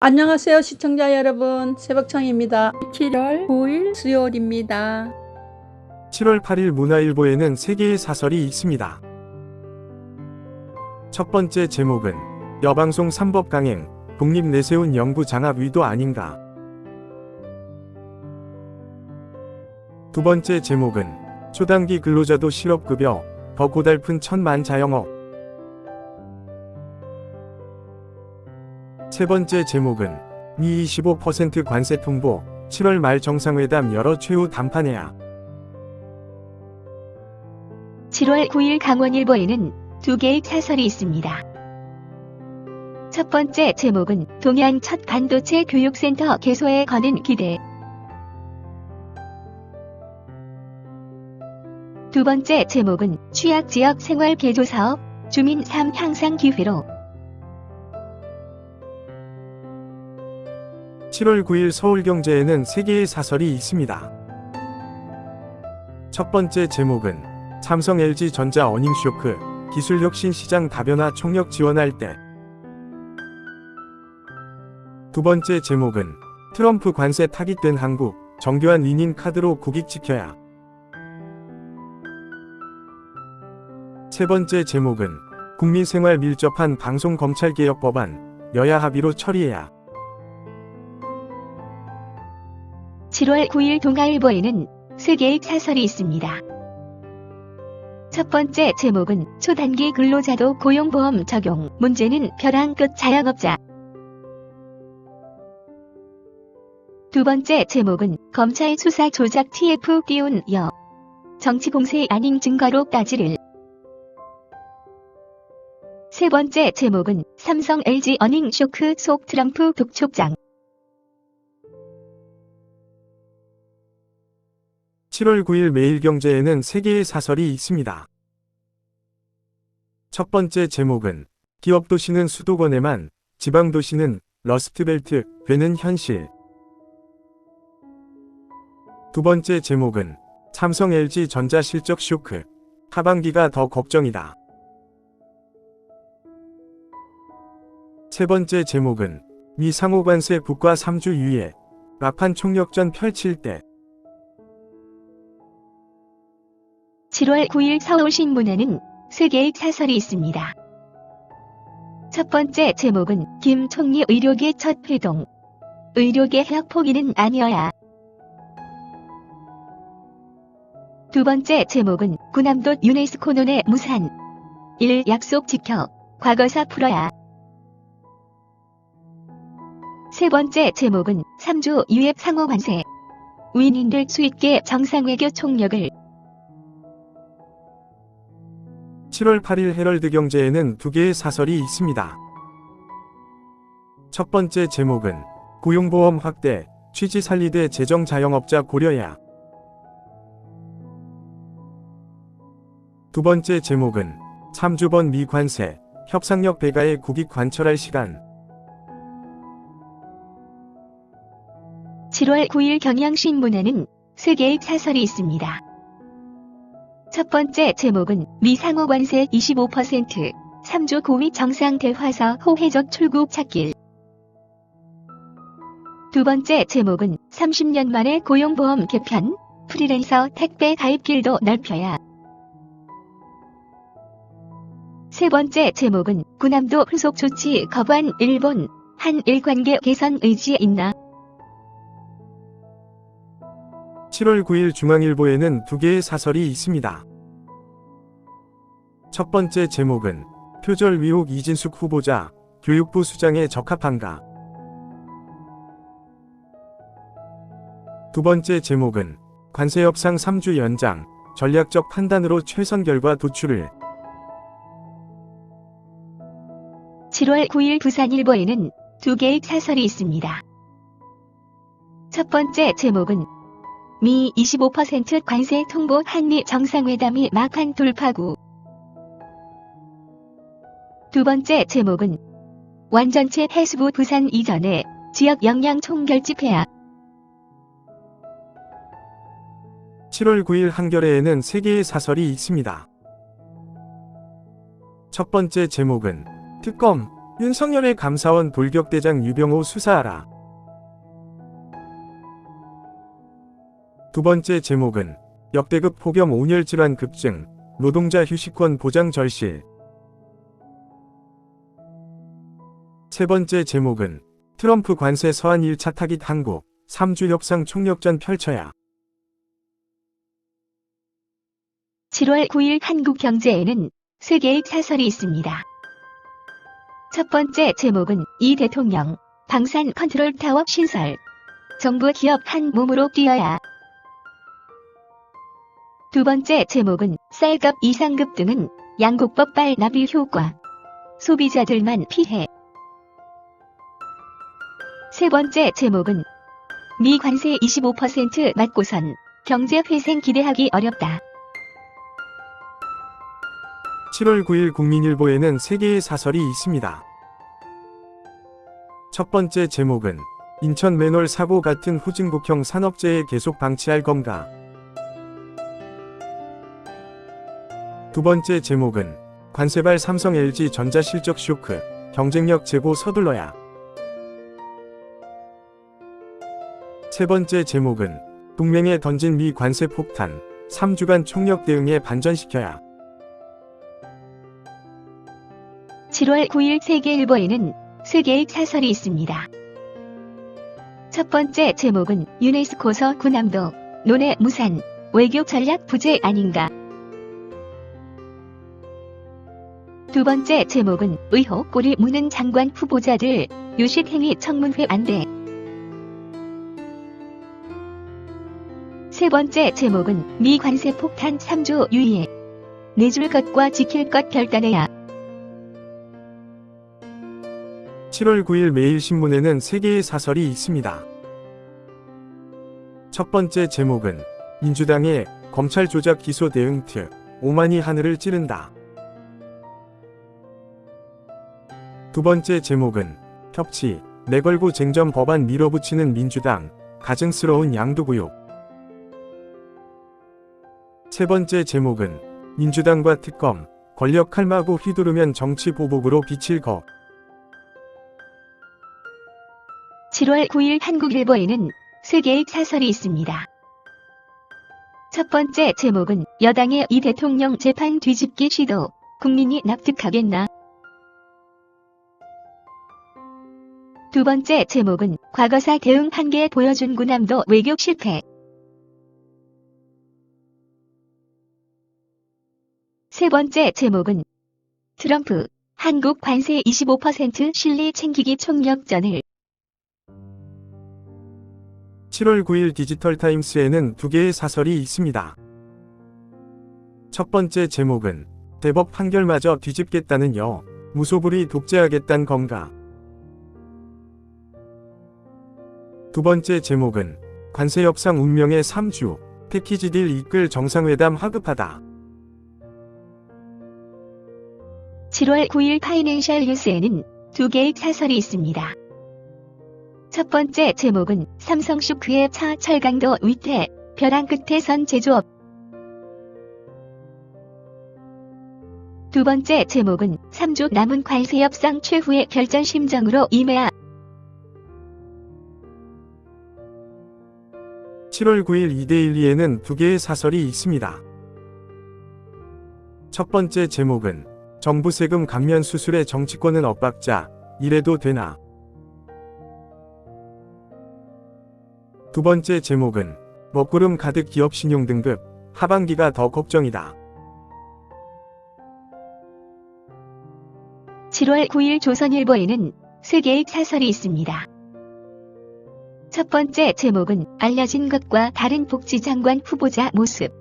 안녕하세요 시청자 여러분 새벽청입니다 7월 9일 수요일입니다 7월 8일 문화일보에는 세 개의 사설이 있습니다. 첫 번째 제목은 여방송 3법 강행, 독립 내세운 영구 장악 의도 아닌가. 두 번째 제목은 초단기 근로자도 실업급여, 더 고달픈 천만 자영업. 세 번째 제목은 미 25% 관세 통보, 7월 말 정상회담 열어 최후 담판해야. 7월 9일 강원일보에는 두 개의 사설이 있습니다. 첫 번째 제목은 동해안 첫 반도체 교육센터 개소에 거는 기대. 두 번째 제목은 취약지역 생활 개조 사업 주민 삶 향상 기회로 7월 9일 서울경제에는 세 개의 사설이 있습니다. 첫 번째 제목은 삼성 LG 전자 어닝쇼크 기술 혁신 시장 다변화 총력 지원할 때. 두 번째 제목은 트럼프 관세 타깃된 한국 정교한 위닝 카드로 국익 지켜야. 세 번째 제목은 국민 생활 밀접한 방송 검찰 개혁 법안 여야 합의로 처리해야. 7월 9일 동아일보에는 세 개의 사설이 있습니다. 첫 번째 제목은 초단기 근로자도 고용보험 적용, 문제는 벼랑 끝 자영업자. 두 번째 제목은 검찰 수사 조작 TF 띄운 여. 정치 공세 아닌 증거로 따지를. 세 번째 제목은 삼성 LG 어닝 쇼크 속 트럼프 독촉장. 7월 9일 매일경제에는 세 개의 사설이 있습니다. 첫 번째 제목은 기업 도시는 수도권에만, 지방 도시는 러스트벨트 되는 현실. 두 번째 제목은 삼성 LG 전자 실적 쇼크, 하반기가 더 걱정이다. 세 번째 제목은 미 상호관세 국가 3주 유예, 막판 총력전 펼칠 때. 7월 9일 서울 신문에는 세 개의 사설이 있습니다. 첫 번째 제목은 김 총리 의료계 첫 회동. 의료계 해약 포기는 아니어야. 두 번째 제목은 구남도 유네스코 논의 무산. 일 약속 지켜. 과거사 풀어야. 세 번째 제목은 3주 유앱 상호 관세. 위인들 수익계 정상외교 총력을 7월 8일 헤럴드 경제에는 두 개의 사설이 있습니다. 첫 번째 제목은 고용보험 확대, 취지 살리대 재정 자영업자 고려야. 두 번째 제목은 3주번 미관세, 협상력 배가에 국익 관철할 시간. 7월 9일 경향신문에는 세 개의 사설이 있습니다. 첫 번째 제목은 미상호 관세 25%, 3주 고위 정상 대화서 호혜적 출국 찾길. 두 번째 제목은 30년 만에 고용보험 개편, 프리랜서 택배 가입길도 넓혀야. 세 번째 제목은 구남도 후속 조치 거부한 일본, 한일 관계 개선 의지 있나? 7월 9일 중앙일보에는 두 개의 사설이 있습니다. 첫 번째 제목은 표절 위혹 이진숙 후보자, 교육부 수장에 적합한가. 두 번째 제목은 관세 협상 3주 연장, 전략적 판단으로 최선 결과 도출을 7월 9일 부산일보에는 두 개의 사설이 있습니다. 첫 번째 제목은 미 25% 관세 통보 한미 정상회담이 막판 돌파구. 두 번째 제목은 완전체 해수부 부산 이전에 지역 역량 총결집해야 7월 9일 한겨레에는 세 개의 사설이 있습니다. 첫 번째 제목은 특검, 윤석열의 감사원 돌격대장 유병호 수사하라. 두 번째 제목은 역대급 폭염 온열 질환 급증, 노동자 휴식권 보장 절실. 세 번째 제목은 트럼프 관세 서한 1차 타깃 한국, 3주 협상 총력전 펼쳐야. 7월 9일 한국 경제에는 세 개의 사설이 있습니다. 첫 번째 제목은 이 대통령 방산 컨트롤 타워 신설. 정부 기업 한 몸으로 뛰어야. 두 번째 제목은 쌀값 이상급 등은 양국법발 납입 효과. 소비자들만 피해. 세 번째 제목은 미 관세 25% 맞고선 경제 회생 기대하기 어렵다. 7월 9일 국민일보에는 세 개의 사설이 있습니다. 첫 번째 제목은 인천 맨홀 사고 같은 후진국형 산업재해 계속 방치할 건가? 두 번째 제목은 관세발 삼성 LG 전자 실적 쇼크, 경쟁력 제고 서둘러야. 세 번째 제목은 동맹에 던진 미 관세 폭탄, 3주간 총력 대응에 반전시켜야. 7월 9일 세계일보에는 세 개의 사설이 있습니다. 첫 번째 제목은 유네스코서 군함도 논의 무산 외교 전략 부재 아닌가. 두 번째 제목은 의혹 꼬리 무는 장관 후보자들 유식행위 청문회 안대. 세 번째 제목은 미 관세 폭탄 3조 유예. 내줄 것과 지킬 것 결단해야. 7월 9일 매일신문에는 세 개의 사설이 있습니다. 첫 번째 제목은 민주당의 검찰 조작 기소 대응 특 오만이 하늘을 찌른다. 두 번째 제목은 협치 내걸고 쟁점 법안 밀어붙이는 민주당 가증스러운 양도구역. 세 번째 제목은 민주당과 특검 권력 칼마고 휘두르면 정치 보복으로 비칠 것. 7월 9일 한국일보에는 세 개의 사설이 있습니다. 첫 번째 제목은 여당의 이 대통령 재판 뒤집기 시도 국민이 납득하겠나? 두 번째 제목은 과거사 대응 한계 보여준 군함도 외교 실패. 세 번째 제목은 트럼프 한국 관세 25% 실리 챙기기 총력전을 7월 9일 디지털 타임스에는 두 개의 사설이 있습니다. 첫 번째 제목은 대법 판결마저 뒤집겠다는 여 무소불위 독재하겠단 건가. 두 번째 제목은 관세 협상 운명의 3주 패키지 딜 이끌 정상회담 하급하다. 7월 9일 파이낸셜 뉴스에는 두 개의 사설이 있습니다. 첫 번째 제목은 삼성 쇼크의 차 철강도 위태, 벼랑 끝에 선 제조업. 두 번째 제목은 3주 남은 관세 협상 최후의 결전 심정으로 임해야. 7월 9일 이데일리에는 두 개의 사설이 있습니다. 첫 번째 제목은 정부 세금 감면 수술의 정치권은 엇박자, 이래도 되나? 두 번째 제목은 먹구름 가득 기업 신용 등급, 하반기가 더 걱정이다. 7월 9일 조선일보에는 세 개의 사설이 있습니다. 첫 번째 제목은 알려진 것과 다른 복지장관 후보자 모습.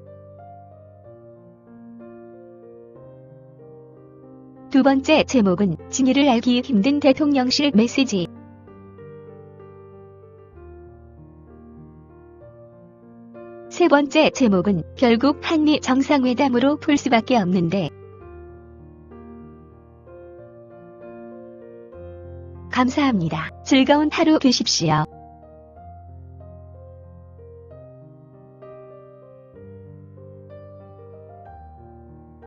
두 번째 제목은 진위를 알기 힘든 대통령실 메시지. 세 번째 제목은 결국 한미 정상회담으로 풀 수밖에 없는데 감사합니다. 즐거운 하루 되십시오.